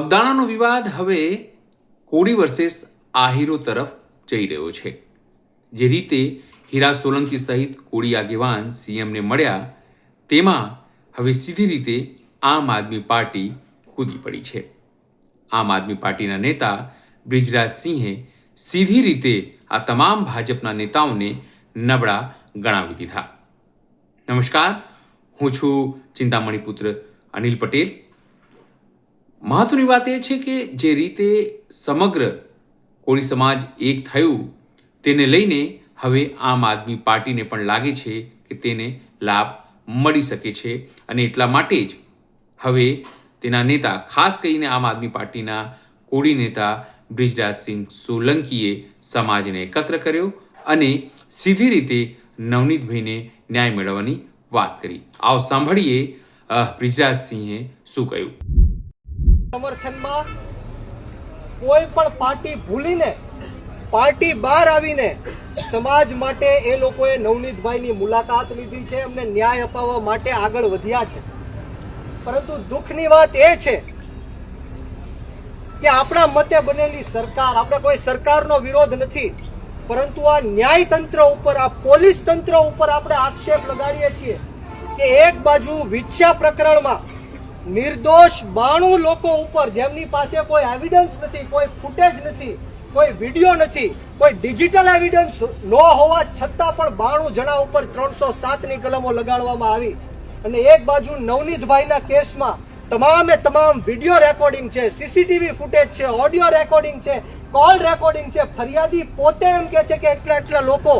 બગદાણાનો વિવાદ હવે કોડી વર્સેસ આહિરો તરફ જઈ રહ્યો છે. જે રીતે હીરા સોલંકી સહિત કોડી આગેવાન સીએમને મળ્યા, તેમાં હવે સીધી રીતે આમ આદમી પાર્ટી કૂદી પડી છે. આમ આદમી પાર્ટીના નેતા બ્રિજરાજ સિંહે સીધી રીતે આ તમામ ભાજપના નેતાઓને નબળા ગણાવી દીધા. નમસ્કાર, હું છું ચિંતામણી પુત્ર અનિલ પટેલ. મહત્વની વાત એ છે કે જે રીતે સમગ્ર કોળી સમાજ એક થયું, તેને લઈને હવે આમ આદમી પાર્ટીને પણ લાગે છે કે તેને લાભ મળી શકે છે અને એટલા માટે જ હવે તેના નેતા, ખાસ કરીને આમ આદમી પાર્ટીના કોળી નેતા બ્રિજરાજસિંહ સોલંકીએ સમાજને એકત્ર કર્યો અને સીધી રીતે નવનીતભાઈને ન્યાય મેળવવાની વાત કરી. આવો સાંભળીએ બ્રિજરાજસિંહે શું કહ્યું? સમર્થનમાં કોઈ પણ પાર્ટી ભૂલીને, પાર્ટી બહાર આવીને સમાજ માટે એ લોકોએ નવનીતભાઈની મુલાકાત લીધી છે એમને ન્યાય અપાવવા માટે આગળ વધ્યા છે. પરંતુ દુઃખની વાત એ છે કે આપણા મતે બનેલી સરકાર, આપણે કોઈ સરકારનો વિરોધ નથી, પરંતુ આ ન્યાયતંત્ર ઉપર, આ પોલીસ તંત્ર ઉપર આપણે આક્ષેપ લગાડીએ છીએ કે એક બાજુ વિચ્છા પ્રકરણમાં નિર્દોષ બાણું લોકો ઉપર જેમની પાસે કોઈ એવિડન્સ નથી, કોઈ ફૂટેજ નથી, કોઈ વીડિયો નથી, કોઈ ડિજિટલ એવિડન્સ ન હોવા છતાં પણ બાણું જણા ઉપર ત્રણસો સાતની કલમો લગાડવામાં આવી. અને એક બાજુ નવનીતભાઈના કેસમાં તમામે તમામ વીડિયો રેકોર્ડિંગ છે સીસીટીવી ફૂટેજ છે ઓડિયો રેકોર્ડિંગ છે કોલ રેકોર્ડિંગ છે. ફરિયાદી પોતે એમ કે છે કે એટલા એટલા લોકો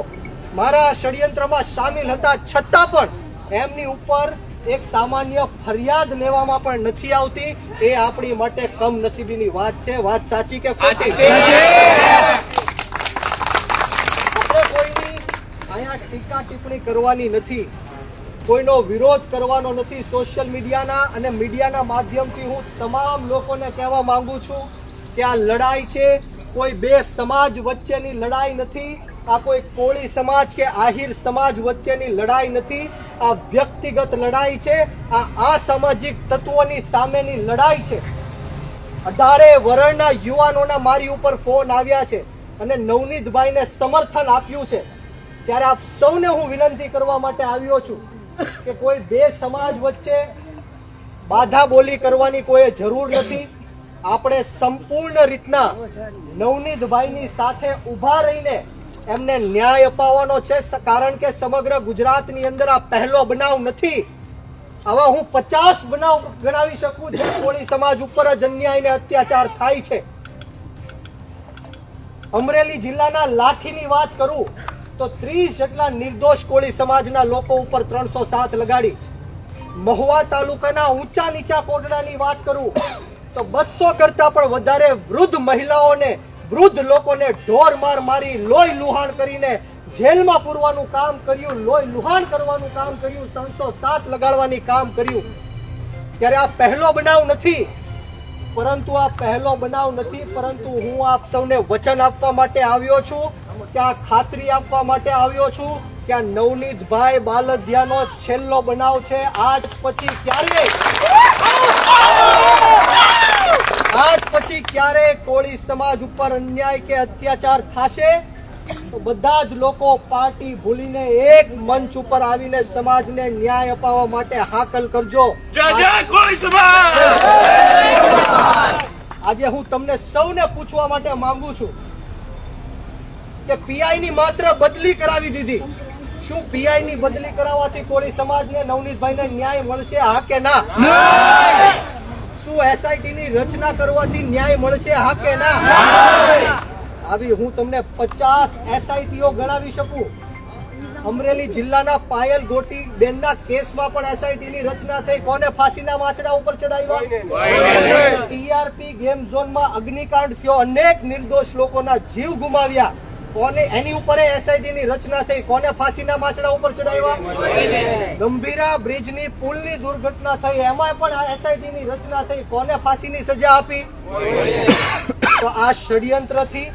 મારા ષડયંત્રમાં સામેલ હતા. છતાં પણ એમની ઉપર એક સામાન્ય ફરિયાદ લેવામાં પણ નથી આવતી. એ આપણી માટે કમનસીબીની વાત છે. વાત સાચી કે ખોટી? કોઈની અહીંયા ટીકા ટિપ્પણી કરવાની નથી. કોઈનો વિરોધ કરવાનો નથી સોશિયલ મીડિયાના અને મીડિયાના માધ્યમથી હું તમામ લોકોને કહેવા માંગુ છું કે આ લડાઈ છે. કોઈ બે સમાજ વચ્ચેની લડાઈ નથી. આ કોઈ કોળી સમાજ કે આહિર સમાજ વચ્ચેની લડાઈ નથી, આ વ્યક્તિગત લડાઈ છે, આ અસામાજિક તત્વોની સામેની લડાઈ છે. અઢારે વરણના યુવાનોના મારી ઉપર ફોન આવ્યા છે અને નવનીતભાઈને સમર્થન આપ્યું છે. ત્યારે આપ સૌને હું વિનંતી કરવા માટે આવ્યો છું કે કોઈ બે સમાજ વચ્ચે બાધા બોલી કરવાની કોઈ જરૂર નથી. આપણે સંપૂર્ણ રીતના નવનીતભાઈની સાથે ઊભા રહીને એમને ન્યાય અપાવવાનો છે કારણ કે સમગ્ર ગુજરાતની અંદર આ પહેલો બનાવ નથી. હવે હું પચાસ બનાવ ગણાવી શકું જે કોળી સમાજ ઉપર જ અન્યાય ને અત્યાચાર થાય છે. અમરેલી જિલ્લાના લાઠીની વાત કરું, તો ત્રીસ જેટલા નિર્દોષ કોળી સમાજના લોકો ઉપર ત્રણસો સાત લગાડી. મહુવા તાલુકાના ઊંચા નીચા કોટડાની વાત કરું, તો બસો કરતા પણ વધારે વૃદ્ધ મહિલાઓને વૃદ્ધ લોકોને ઢોર માર મારી, લોહી લુહાણ કરીને જેલમાં પૂરવાનું કામ કર્યું, લોહી લુહાણ કરવાનું કામ કર્યું, ત્રણસો સાત લગાડવાની કામ કર્યું. ત્યારે આ પહેલો બનાવ નથી. પરંતુ આ પહેલો બનાવ નથી, પરંતુ હું આપ સૌને વચન આપવા માટે આવ્યો છું આ ખાતરી આપવા માટે આવ્યો છું આ નવનીતભાઈ બાલધિયાનો છેલ્લો બનાવ છે. આજ પછી ક્યારેય આજ પછી ક્યારે કોળી સમાજ ઉપર અન્યાય કે અત્યાચાર થશે? તો બધા જ લોકો પાર્ટી ભૂલીને એક મંચ ઉપર આવીને સમાજને ન્યાય અપાવવા માટે હાકલ કરજો. આજે હું તમને સૌને પૂછવા માટે માંગુ છું કે પીઆઈ ની માત્ર બદલી કરાવી દીધી. શું પીઆઈ ની બદલી કરાવવાથી કોળી સમાજને નવનીતભાઈને ન્યાય મળશે? હા કે ના! શું એસઆઈટી ની રચના કરવાથી ન્યાય મળશે હા કે ના? આવી હું તમને પચાસ એસઆઈટીઓ ગણાવી શકું. અમરેલી જિલ્લાના પાયલ ગોટી બેનના કેસમાં પણ એસઆઈટી ની રચના થઈ. કોને ફાંસીના માછડા ઉપર ચડાવ્યા? ટીઆરપી ગેમ ઝોનમાં અગ્નિકાંડ થયો. અનેક નિર્દોષ લોકોના જીવ ગુમાવ્યા. કોને એની ઉપર એસઆઈટી ની રચના થઈ? કોને ફાંસીના માછડા ઉપર ચડાવ્યા? ગંભીરા બ્રિજની પુલની દુર્ઘટના થઈ. એમાં પણ એસઆઈટી ની રચના થઈ. કોને ફાંસીની સજા આપી? તો આ ષડયંત્રથી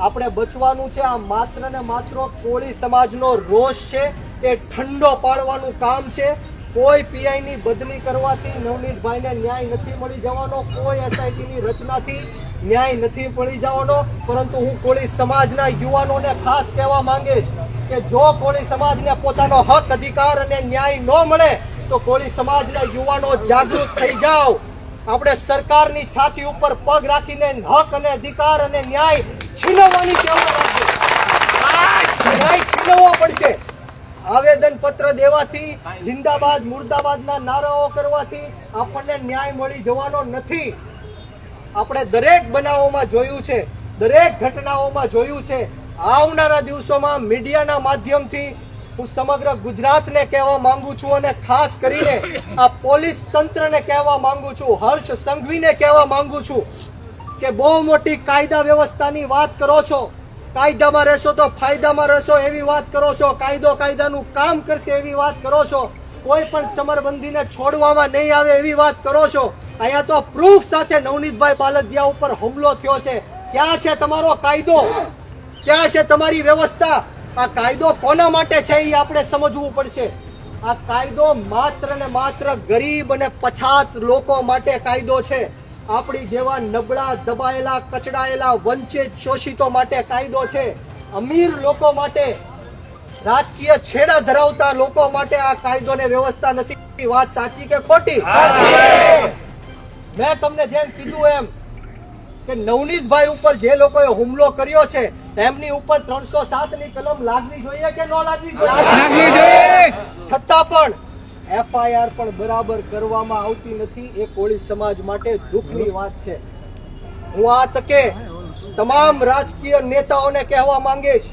આપણે બચવાનું છે. આ માત્ર ને માત્ર કોળી સમાજનો રોષ છે. એ ઠંડો પાડવાનું કામ છે. કોઈ પીઆઈ ની બદલી કરવાથી નવનીતભાઈને ન્યાય નથી મળી જવાનો, કોઈ એસઆઈટી ની રચનાથી ન્યાય નથી મળી જવાનો. પરંતુ હું કોળી સમાજના યુવાનોને ખાસ કહેવા માંગીશ કે જો કોળી સમાજને પોતાનો હક, અધિકાર અને ન્યાય ન મળે, તો કોળી સમાજના યુવાનો જાગૃત થઈ જાઓ. આપણે સરકારની છાતી ઉપર પગ રાખીને હક અને અધિકાર અને ન્યાય છીનવવાની ટેવ ન્યાય છીનવવો પડશે. આવેદન પત્ર દેવાથી, જિંદાબાદ, મુર્દાબાદના નારાઓ કરવાથી આપણને ન્યાય મળી જવાનો નથી. આપણે દરેક બનાવોમાં જોયું છે, દરેક ઘટનાઓમાં જોયું છે. આવનારા દિવસોમાં મીડિયાના માધ્યમથી હું સમગ્ર ગુજરાતને કહેવા માંગુ છું અને ખાસ કરીને આ પોલીસ તંત્રને કહેવા માંગુ છું, હર્ષ સંઘવીને કહેવા માંગુ છું કે બહુ મોટી કાયદા વ્યવસ્થાની વાત કરો છો. કાયદામાં રહેશો તો ફાયદામાં રહેશો એવી વાત કરો છો. કાયદો કાયદાનું કામ કરશે એવી વાત કરો છો. કોઈ પણ ચમરબંધીને છોડવામાં નહીં આવે એવી વાત કરો છો. અહીંયા તો પ્રૂફ સાથે નવનીતભાઈ બાલદિયા ઉપર હુમલો થયો છે. ક્યાં છે તમારો કાયદો? ક્યાં છે તમારી વ્યવસ્થા? આ કાયદો કોના માટે છે એ આપણે સમજવું પડશે. આ કાયદો માત્ર ને માત્ર ગરીબ અને પછાત લોકો માટે કાયદો છે. આપણી જેવા નબળા દબાયેલા કચડાયેલા વંચિત શોષિતો માટે કાયદો છે. અમીર લોકો માટે રાજકીય છેડા ધરાવતા લોકો માટે આ કાયદો ને વ્યવસ્થા નથી. વાત સાચી કે ખોટી? મેં તમને જેમ કીધું એમ કે નવનીતભાઈ ઉપર જે લોકોએ હુમલો કર્યો છે એમની ઉપર ત્રણસો સાતની કલમ લાગવી જોઈએ કે ન લાગવી જોઈએ. છતાં પણ એફઆઈઆર પણ બરાબર કરવામાં આવતી નથી. એ કોળી સમાજ માટે દુઃખની વાત છે. હું આ તકે તમામ રાજકીય નેતાઓને કહેવા માંગીશ,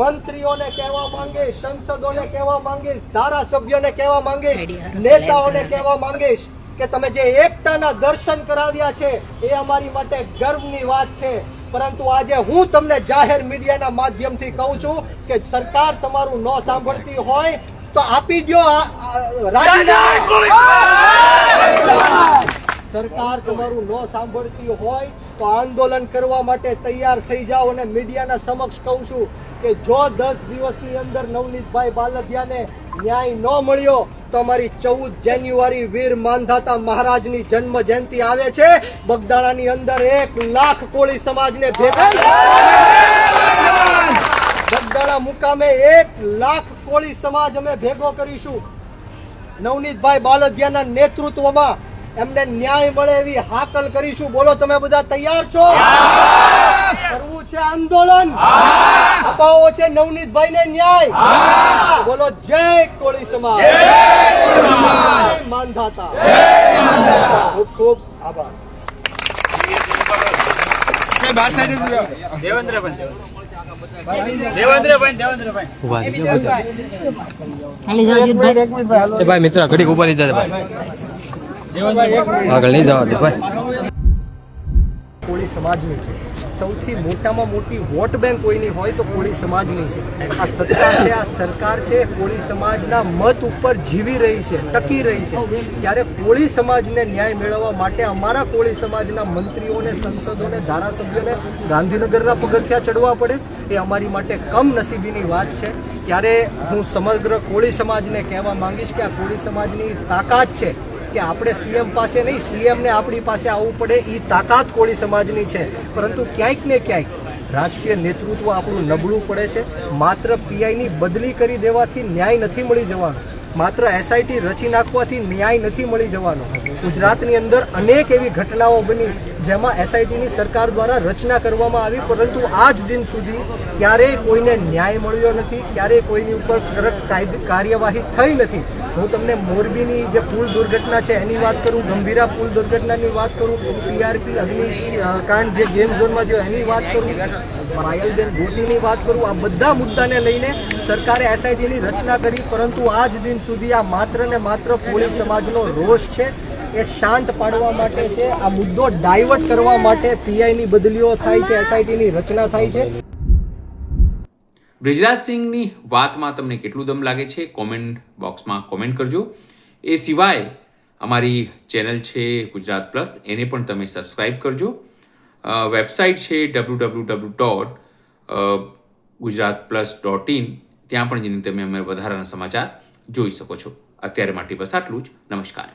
મંત્રીઓને કહેવા માંગીશ, સંસદોને કહેવા માંગીશ, ધારાસભ્યોને કહેવા માંગીશ, નેતાઓને કહેવા માંગીશ કે તમે જે એકતાના દર્શન કરાવ્યા છે એ અમારી માટે ગર્વની વાત છે. પરંતુ આજે હું તમને જાહેર મીડિયાના માધ્યમથી કહું છું કે સરકાર તમારું ન સાંભળતી હોય તો આપી દો. સરકાર તમારું ન સાંભળતી હોય તો આંદોલન કરવા માટે તૈયાર થઈ જાઓ અને મીડિયાના સમક્ષ કહું છું કે જો દસ દિવસની અંદર નવનીતભાઈ બાલધિયાને ન્યાય ન મળ્યો તો અમારી ચૌદ જાન્યુઆરી વીર માંધાતા મહારાજની જન્મ જયંતિ આવે છે બગદાણાની અંદર એક લાખ કોળી સમાજને ભેગા બગદાણા મુકામે એક લાખ કોળી સમાજ અમે ભેગો કરીશું. નવનીતભાઈ બાલદિયાના નેતૃત્વમાં એમને ન્યાય મળે એવી હાકલ કરીશું. બોલો તમે બધા તૈયાર છો? કરવું છે આંદોલન? અપાવો છે નવનીતભાઈ ને ન્યાય બોલો જય કોળી સમાજ. જય માનધાતા. ખૂબ ખૂબ આભાર. એ ભાઈ. મિત્ર ઘડીક ઊભા રહી જાય ભાઈ. આગળ નહીં જવા દે ભાઈ. કોળી સમાજની છે. સૌથી મોટામાં મોટી વોટ બેંક કોઈની હોય તો કોળી સમાજની છે. આ સત્તા છે, આ સરકાર છે, કોળી સમાજના મત ઉપર જીવી રહી છે, ટકી રહી છે. ત્યારે કોળી સમાજને ન્યાય મેળવવા માટે અમારા કોળી સમાજના મંત્રીઓને, સંસદોને, ધારાસભ્યોને ગાંધીનગરના પગથિયા ચડવા પડે. એ અમારી માટે કમ નસીબીની વાત છે. ત્યારે હું સમગ્ર કોળી સમાજને કહેવા માંગીશ કે આ કોળી સમાજની તાકાત છે. કે આપણે સીએમ પાસે નહીં, સીએમને આપણી પાસે આવવું પડે એ તાકાત કોળી સમાજની છે. પરંતુ ક્યાંક ને ક્યાંક રાજકીય નેતૃત્વ આપણું નબળું પડે છે. માત્ર પીઆઈની બદલી કરી દેવાથી ન્યાય નથી મળી જવાનો. માત્ર એસઆઈટી રચી નાખવાથી ન્યાય નથી મળી જવાનો. ગુજરાતની અંદર અનેક એવી ઘટનાઓ બની જેમાં એસઆઈટીની સરકાર દ્વારા રચના કરવામાં આવી, પરંતુ આજ દિન સુધી ક્યારેય કોઈને ન્યાય મળ્યો નથી, ક્યારેય કોઈની ઉપર કડક કાર્યવાહી થઈ નથી. હું તમને મોરબીની જે પુલ દુર્ઘટના છે એની વાત કરું, ગંભીરા પુલ દુર્ઘટનાની વાત કરું ટીઆરપી અગ્નિ કાંડ જે ગેમ ઝોનમાં જો એની વાત કરું, પાયલબેન ગોટીની વાત કરું, આ બધા મુદ્દાને લઈને સરકારે એસઆઈટીની રચના કરી, પરંતુ આજ દિન સુધી આ માત્ર ને માત્ર પોલીસ સમાજનો રોષ છે, એ શાંત પાડવા માટે છે, આ મુદ્દો ડાયવર્ટ કરવા માટે પીઆઈની બદલીઓ થાય છે એસઆઈટીની રચના થાય છે. બ્રિજરાજસિંહની વાતમાં તમને કેટલું દમ લાગે છે? કોમેન્ટ બોક્સમાં કોમેન્ટ કરજો. એ સિવાય અમારી ચેનલ છે ગુજરાત પ્લસ, એને પણ તમે સબસ્ક્રાઈબ કરજો. વેબસાઇટ છે W W W dot Gujarat plus dot in ત્યાં પણ જઈને તમે અમે વધારાના સમાચાર જોઈ શકો છો. અત્યારે માટે બસ આટલું જ. નમસ્કાર.